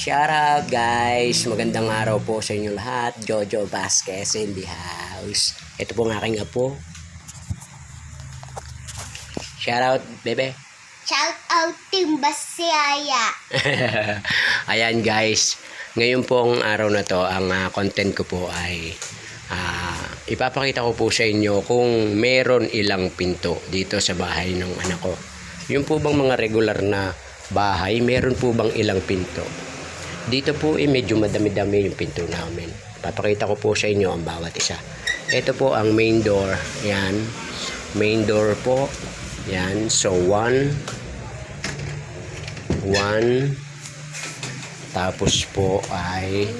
Shout out guys! Magandang araw po sa inyo lahat. Jojo Vasquez in the house. Ito po ang aking apo. Shout out, bebe. Shout out Team Basaya. Ayan guys, ngayon pong araw na to, ang ah, content ko po ay ah, ipapakita ko po sa inyo kung meron ilang pinto dito sa bahay ng anak ko. Yung po bang mga regular na bahay, meron po bang ilang pinto? Dito po eh medyo madami-dami yung pinto namin. Papakita ko po sa inyo ang bawat isa. Ito po ang main door. Yan. Main door po. Yan. So, one, one, tapos po ay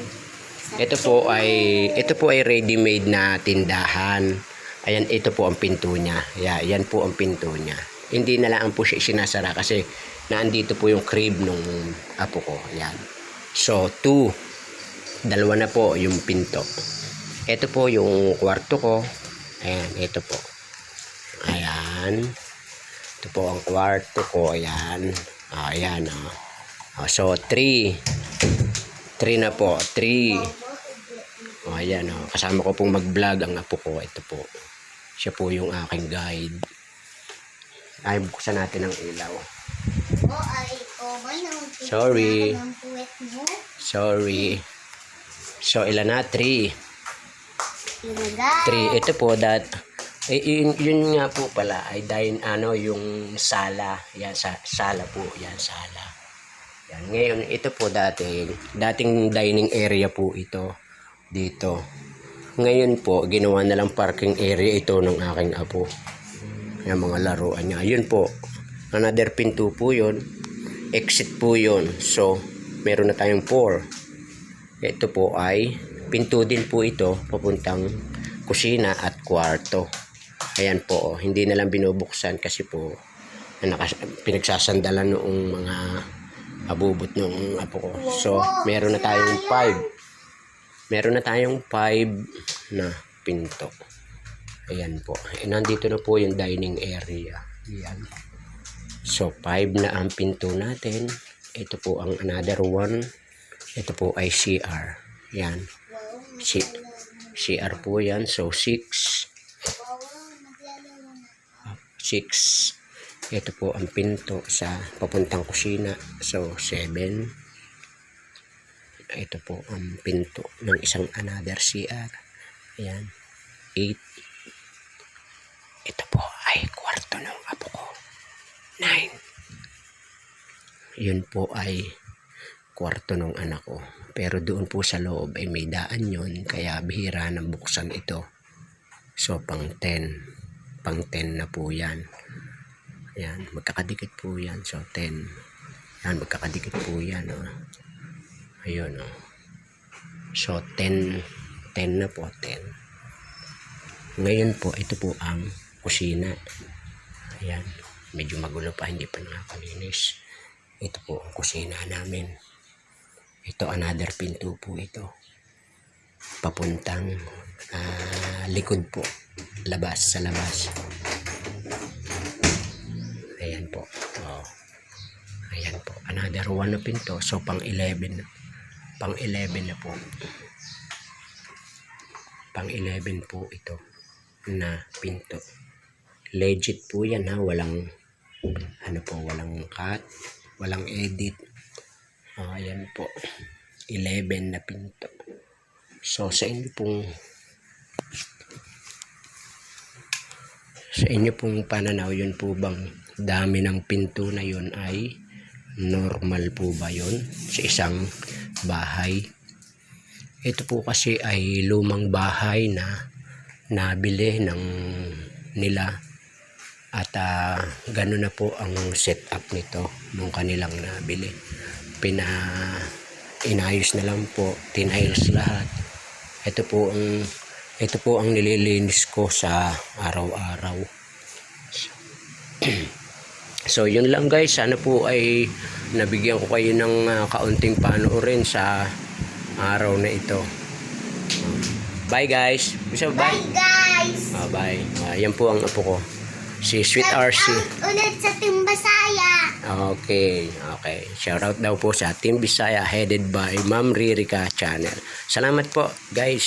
ito po ay ito po ay ready-made na tindahan. Ayan, ito po ang pinto niya. Yeah, yan po ang pinto niya. Hindi na lang po siya sinasara kasi naandito po yung crib nung apo ko. Yan. So, two. Dalawa na po yung pinto. Ito po yung kwarto ko. Ayan, ito po. Ayan. Ito po ang kwarto ko. Ayan. Ayan. Oh. Oh, so, 3. 3 na po. 3. Oh, ayan. Oh. Kasama ko pong mag-vlog ang apo ko. Ito po. Siya po yung aking guide. Ay, buksan natin ang ilaw. O ay cover ng Sorry. Sorry. So, ilan na? 3. Ilagay. 3. Ito po, that, eh, yun, yun nga po pala, ay dine, ano, yung sala. Yan, sa, sala po. Yan, sala. Yan. Ngayon, ito po dating, dating dining area po ito. Dito. Ngayon po, ginawa na lang parking area ito ng aking apo. Yung mga laruan niya. Yun po. Another pinto po yun. Exit po yun. So, meron na tayong 4. Ito po ay pinto din po ito papuntang kusina at kwarto. Ayan po, oh, hindi na lang binubuksan kasi po nakas- pinagsasandalan noong mga abubot noong apo ko. So, meron na tayong 5. Meron na tayong 5 na pinto. Ayan po. E, nandito na po yung dining area. Ayan. So, 5 na ang pinto natin. Ito po ang another one. Ito po ay CR. Yan. C CR po yan. So, 6. 6. Ito po ang pinto sa papuntang kusina. So, 7. Ito po ang pinto ng isang another CR. Ayan. 8. Ito po ay kwarto ng apo ko. 9. Yun po ay kwarto ng anak ko. Pero doon po sa loob ay may daan yun. Kaya bihira na buksan ito. So, pang 10. Pang 10 na po yan. Yan. Magkakadikit po yan. So, 10. Yan. Magkakadikit po yan. Oh. Ayun. Oh. So, 10. 10 na po. 10. Ngayon po, ito po ang kusina. Ayan. Medyo magulo pa. Hindi pa nakakalinis. Ito po ang kusina namin. Ito another pinto po ito. Papuntang ah, likod po. Labas sa labas. Ayan po. Oh. Ayan po. Another one na pinto. So pang 11 na. Pang 11 na po. Pang 11 po ito na pinto. Legit po yan ha. Walang ano po, walang cut, walang edit. Ah, ayan po. 11 na pinto. So, sa inyo pong sa inyo pong pananaw, yun po bang dami ng pinto na yun ay normal po ba yun sa isang bahay? Ito po kasi ay lumang bahay na nabili ng nila at ah, gano'n na po ang setup nito nung kanilang nabili. Pina inayos na lang po, tiniles lahat. Ito po ang ito po ang nililinis ko sa araw-araw. So yun lang guys, sana po ay nabigyan ko kayo ng ah, kaunting panoorin sa araw na ito. Bye guys. Bye. Bye guys. Ah, bye. Ah, yan po ang apo ko. Si Sweet RC. ulit sa Team Basaya. Okay, okay. Shoutout daw po sa Team Bisaya headed by Ma'am Ririka Channel. Salamat po, guys.